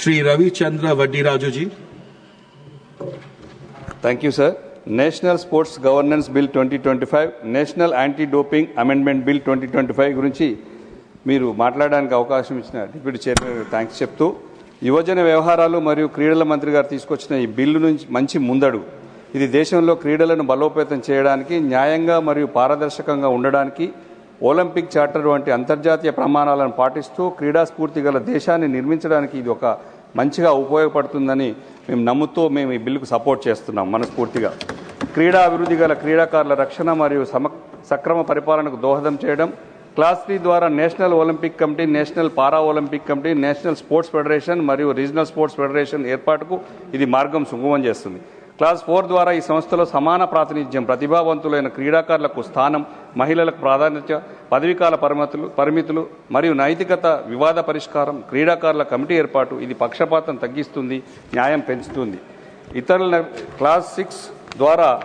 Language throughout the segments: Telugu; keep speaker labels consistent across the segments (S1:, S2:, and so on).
S1: Shri Ravichandra Chandra Vadiraju ji.
S2: Thank you sir national sports governance bill twenty twenty five national anti doping amendment bill twenty twenty five గురించి మీరు మాట్లాడడానికి అవకాశం ఇచ్చిన డిప్యూటీ చైర్మన్ థ్యాంక్స్ చెప్తూ యువజన వ్యవహారాలు మరియు క్రీడల మంత్రి గారు తీసుకొచ్చిన ఈ బిల్లు నుంచి మంచి ముందడుగు ఇది దేశంలో క్రీడలను బలోపేతం చేయడానికి న్యాయంగా మరియు పారదర్శకంగా ఉండడానికి ఒలింపిక్ చార్టర్ వంటి అంతర్జాతీయ ప్రమాణాలను పాటిస్తూ క్రీడా స్ఫూర్తి గల దేశాన్ని నిర్మించడానికి ఇది ఒక మంచిగా ఉపయోగపడుతుందని మేము నమ్ముతూ మేము ఈ బిల్లుకు సపోర్ట్ చేస్తున్నాం మనస్ఫూర్తిగా. క్రీడా అభివృద్ధి గల క్రీడాకారుల రక్షణ మరియు సమ సక్రమ పరిపాలనకు దోహదం చేయడం క్లాస్ త్రీ ద్వారా national Olympic committee national Paralympic committee national sports federation మరియు రీజనల్ స్పోర్ట్స్ ఫెడరేషన్ ఏర్పాటుకు ఇది మార్గం సుగమం చేస్తుంది. క్లాస్ ఫోర్ ద్వారా ఈ సంస్థలో సమాన ప్రాతినిధ్యం ప్రతిభావంతులైన క్రీడాకారులకు స్థానం మహిళలకు ప్రాధాన్యత పదవీకాల పరిమితులు పరిమితులు మరియు నైతికత వివాద పరిష్కారం క్రీడాకారుల కమిటీ ఏర్పాటు ఇది పక్షపాతం తగ్గిస్తుంది న్యాయం పెంచుతుంది. ఇతరుల క్లాస్ సిక్స్ ద్వారా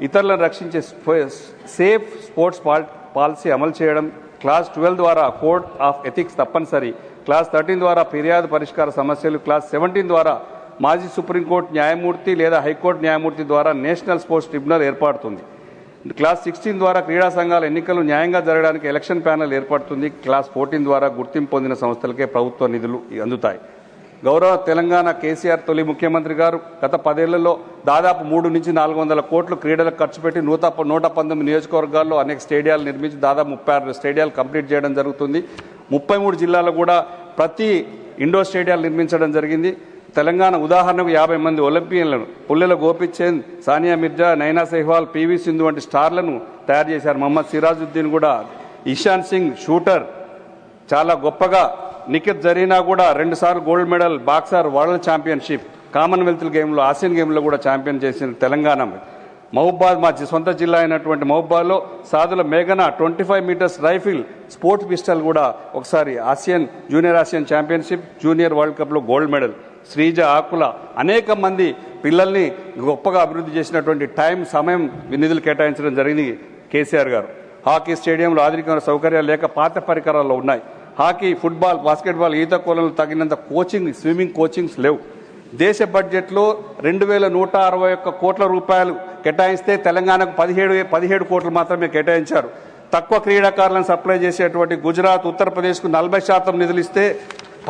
S2: ఇతరులను రక్షించే స్పో- సేఫ్ స్పోర్ట్స్ పాల్- పాలసీ అమలు చేయడం క్లాస్ ట్వెల్వ్ ద్వారా కోడ్ ఆఫ్ ఎథిక్స్ తప్పనిసరి క్లాస్ థర్టీన్ ద్వారా ఫిర్యాదు పరిష్కార సమస్యలు క్లాస్ సెవెంటీన్ ద్వారా మాజీ సుప్రీంకోర్టు న్యాయమూర్తి లేదా హైకోర్టు న్యాయమూర్తి ద్వారా నేషనల్ స్పోర్ట్స్ ట్రిబ్యునల్ ఏర్పడుతుంది. క్లాస్ సిక్స్టీన్ ద్వారా క్రీడా సంఘాల ఎన్నికలు న్యాయంగా జరగడానికి ఎలక్షన్ ప్యానెల్ ఏర్పడుతుంది. క్లాస్ ఫోర్టీన్ ద్వారా గుర్తింపు పొందిన సంస్థలకే ప్రభుత్వ నిధులు అందుతాయి. గౌరవ తెలంగాణ కేసీఆర్ తొలి ముఖ్యమంత్రి గారు గత పదేళ్ళలో దాదాపు మూడు నుంచి నాలుగు వందల కోట్లు క్రీడలకు ఖర్చు పెట్టి నూట నూట పంతొమ్మిది నియోజకవర్గాల్లో అనేక స్టేడియాలు నిర్మించి దాదాపు ముప్పై ఆరు స్టేడియాలు కంప్లీట్ చేయడం జరుగుతుంది. ముప్పై మూడు జిల్లాలో కూడా ప్రతి ఇండోర్ స్టేడియాలు నిర్మించడం జరిగింది. తెలంగాణ ఉదాహరణకు యాభై మంది ఒలింపియన్లను పుల్లెల గోపిచంద్ సానియా మిర్జా నైనా సెహ్వాల్ పివి సింధు వంటి స్టార్లను తయారు చేశారు. మహమ్మద్ సిరాజుద్దీన్ కూడా ఇషాన్ సింగ్ షూటర్ చాలా గొప్పగా నిఖిత్ జరీనా కూడా రెండుసార్లు gold medal boxer world championship Commonwealth గేమ్లో ఆసియన్ గేమ్లో కూడా ఛాంపియన్ చేసిన తెలంగాణ. మహబాద్ మా సొంత జిల్లా అయినటువంటి మహబాద్లో సాధుల మేఘన twenty five metres rifle sports pistol కూడా ఒకసారి Asian junior Asian championship junior world కప్లో గోల్డ్ మెడల్. శ్రీజ ఆకుల అనేక మంది పిల్లల్ని గొప్పగా అభివృద్ధి చేసినటువంటి టైం సమయం నిధులు కేటాయించడం జరిగింది కేసీఆర్ గారు. హాకీ స్టేడియంలో ఆధునిక సౌకర్యాలు లేక పాత పరికరాలు ఉన్నాయి. హాకీ ఫుట్బాల్ బాస్కెట్బాల్ ఈత కోలంలో తగినంత కోచింగ్ స్విమ్మింగ్ కోచింగ్స్ లేవు. దేశ బడ్జెట్లో రెండు వేల నూట అరవై ఒక్క కోట్ల రూపాయలు కేటాయిస్తే తెలంగాణకు పదిహేడు పదిహేడు కోట్లు మాత్రమే కేటాయించారు. తక్కువ క్రీడాకారులను సప్లై చేసేటువంటి గుజరాత్ ఉత్తరప్రదేశ్కు నలభై శాతం నిధులు ఇస్తే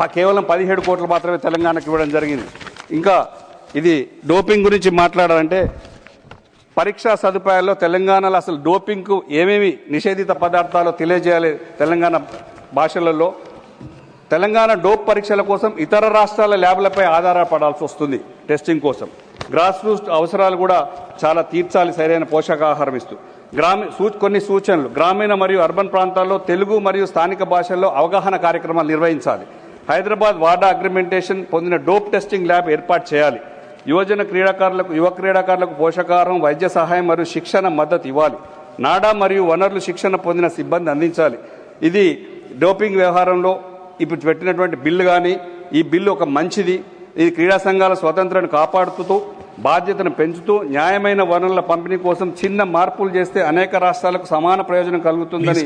S2: కేవలం పదిహేడు కోట్లు మాత్రమే తెలంగాణకు ఇవ్వడం జరిగింది. ఇంకా ఇది డోపింగ్ గురించి మాట్లాడాలంటే పరీక్షా సదుపాయాల్లో తెలంగాణలో అసలు డోపింగ్కు ఏమేమి నిషేధిత పదార్థాలు తెలియజేయాలి తెలంగాణ భాషలలో? తెలంగాణ డోప్ పరీక్షల కోసం ఇతర రాష్ట్రాల ల్యాబ్లపై ఆధారపడాల్సి వస్తుంది టెస్టింగ్ కోసం. గ్రాస్ రూట్ అవసరాలు కూడా చాలా తీర్చాలి సరైన పోషకాహారం ఇస్తూ. గ్రామీ సూ కొన్ని సూచనలు. గ్రామీణ మరియు అర్బన్ ప్రాంతాల్లో తెలుగు మరియు స్థానిక భాషల్లో అవగాహన కార్యక్రమాలు నిర్వహించాలి. హైదరాబాద్ వాడా అగ్రిమెంటేషన్ పొందిన డోప్ టెస్టింగ్ ల్యాబ్ ఏర్పాటు చేయాలి. యువజన క్రీడాకారులకు యువ క్రీడాకారులకు పోషకాహారం వైద్య సహాయం మరియు శిక్షణ మద్దతు ఇవ్వాలి. నాడా మరియు వనరులు శిక్షణ పొందిన సిబ్బంది అందించాలి. ఇది డోపింగ్ వ్యవహారంలో ఇప్పుడు పెట్టినటువంటి బిల్లు కానీ ఈ బిల్లు ఒక మంచిది. ఇది క్రీడా సంఘాల స్వాతంత్రాన్ని కాపాడుతూ బాధ్యతను పెంచుతూ న్యాయమైన వనరుల పంపిణీ కోసం చిన్న మార్పులు చేస్తే అనేక రాష్ట్రాలకు సమాన ప్రయోజనం కలుగుతుందని.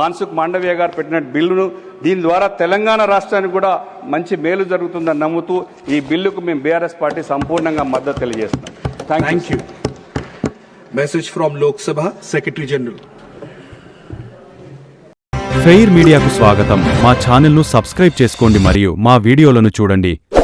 S2: మాన్సుక్ మాండవీయ గారు పెట్టిన బిల్లును దీని ద్వారా తెలంగాణ రాష్ట్రానికి కూడా మంచి మేలు జరుగుతుందని నమ్ముతూ ఈ బిల్లుకు మేము బీఆర్ఎస్ పార్టీ సంపూర్ణంగా మద్దతు తెలియజేస్తున్నాం thank.
S1: Message from Lok Sabha, Secretary General.
S3: Fair మీడియాకు స్వాగతం మా ఛానల్ను సబ్స్క్రైబ్ చేసుకోండి మరియు మా వీడియోలను చూడండి